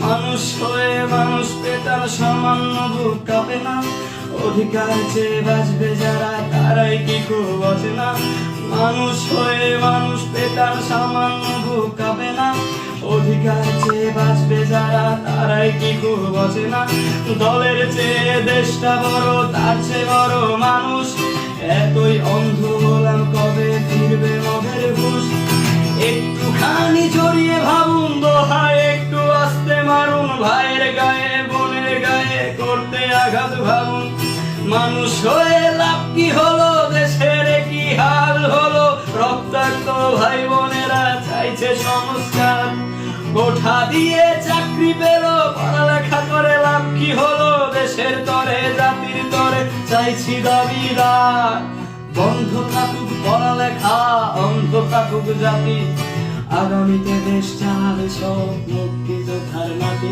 মানুষ হয়ে মানুষ পেতার সামান্য বুক কাঁপে না। অধিকার চেয়ে বাঁচবে যারা, তারাই কি খুব না মানুষ হয়ে মানুষ পেতার সামান্য বুক কাঁপে না। অধিকার চেয়ে বাঁচবে তারাই কি খুব বাঁচে না দলের চেয়ে দেশটা বড়, তার চেয়ে বড় মানুষ। এতই অন্ধ হলাম কবে ফিরবে মদের ঘুষ? একটুখানি জড়িয়ে ভাবুন দোহায়, একটু আস্তে মারুন। ভাইয়ের গায়ে, বোনের গায়ে করতে আঘাত ভাবুন। মানুষ হয়ে লাভ কি হলো? দেশের কি হাল হলো? রক্তাক্ত ভাই বোনেরা চাইছে সংস্কার। কোঠা দিয়ে পেল পড়ালেখা করে লাভ কি হলো দেশের তরে, জাতির তরে? চাইছি দাবিদার বন্ধ থাকুক পড়ালেখা, অন্ধ থাকুক জাতি। আগামীতে দেশ চালাবে সব মুক্তিযোদ্ধার মাটি।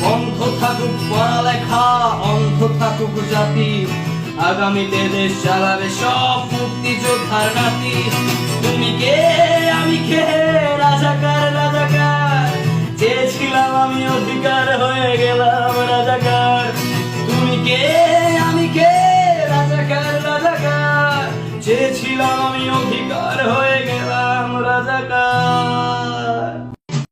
বন্ধ থাকুক পড়ালেখা, অন্ধ থাকুক জাতি। আগামীতে দেশ চালাবে সব মুক্তিযোদ্ধার নাতি। love.